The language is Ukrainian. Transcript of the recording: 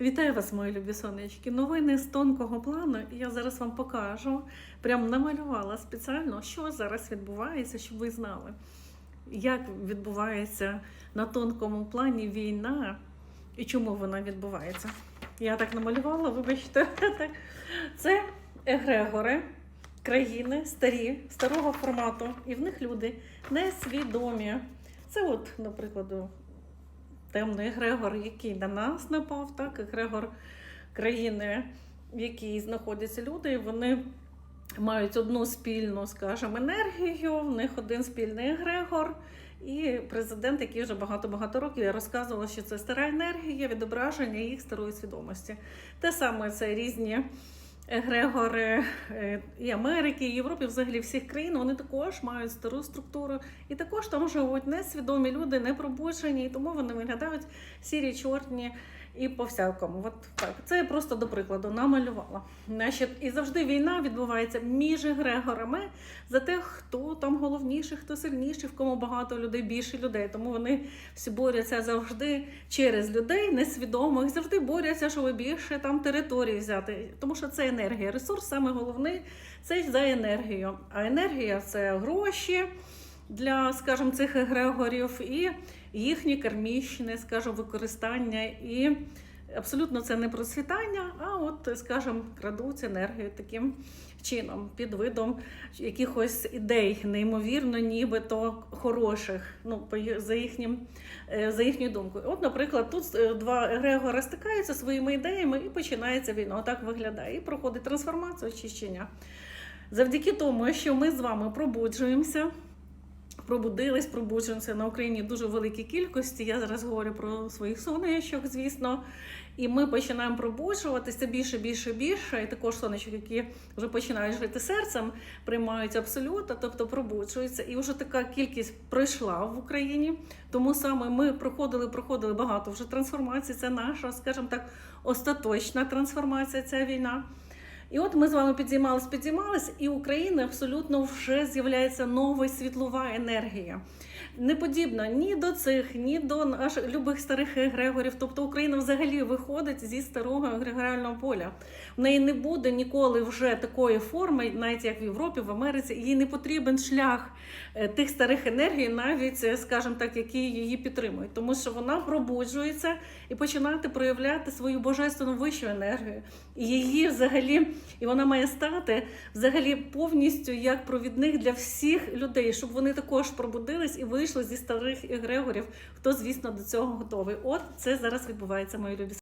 Вітаю вас, мої любі сонечки. Новини з тонкого плану. І я зараз вам покажу. Прям намалювала спеціально, що зараз відбувається, щоб ви знали, як відбувається на тонкому плані війна і чому вона відбувається. Я так намалювала, вибачте, це егрегори країни старі, старого формату, і в них люди несвідомі. Це, от, наприклад, темний егрегор, який на нас напав, так, егрегор країни, в якій знаходяться люди, і вони мають одну спільну, скажімо, енергію, в них один спільний егрегор. І президент, який вже багато-багато років я розказувала, що це стара енергія, відображення їх старої свідомості. Те саме це різні егрегори е, і Америки, і Європи, взагалі всіх країн, вони також мають стару структуру. І також там живуть несвідомі люди, не пробуджені, і тому вони виглядають сірі, чорні і по всякому. От так. Це я просто до прикладу намалювала. Значить, і завжди війна відбувається між егрегорами за те, хто там головніший, хто сильніший, в кому багато людей, більше людей. Тому вони всі борються завжди через людей несвідомих, завжди борються, щоб більше там території взяти. Тому що це енергія. Ресурс саме головний це за енергію. А енергія це гроші для, скажімо, цих егрегорів і їхнє кармічне, скажімо, використання. І абсолютно це не процвітання, а от, скажімо, крадуть енергію таким чином, під видом якихось ідей, неймовірно, нібито хороших, ну, за, їхнім, е, за їхньою думкою. От, наприклад, тут е, два егрегори стикаються своїми ідеями і починається війна. Отак виглядає. І проходить трансформацію, очищення. Завдяки тому, що ми з вами пробуджуємося, пробудились, пробуджуємося на Україні дуже великій кількості. Я зараз говорю про своїх сонечок, звісно. І ми починаємо пробуджуватися більше, більше, більше. І також сонечок, які вже починають жити серцем, приймають абсолюта, тобто пробуджуються. І вже така кількість пройшла в Україні. Тому саме ми проходили, проходили багато вже трансформацій. Це наша, скажімо так, остаточна трансформація, ця війна. І от ми з вами підіймались, підіймались, і Україна абсолютно вже з'являється нова світлова енергія. Не подібна ні до цих, ні до наших любих старих егрегорів. Тобто Україна взагалі виходить зі старого егрегоріального поля. В неї не буде ніколи вже такої форми, навіть як в Європі, в Америці. Їй не потрібен шлях е, тих старих енергій, навіть, е, скажімо так, які її підтримують, тому що вона пробуджується і починати проявляти свою божественну вищу енергію. І її взагалі, і вона має стати взагалі повністю як провідник для всіх людей, щоб вони також пробудились і вийшли зі старих егрегорів, хто, звісно, до цього готовий. От це зараз відбувається, мої любі.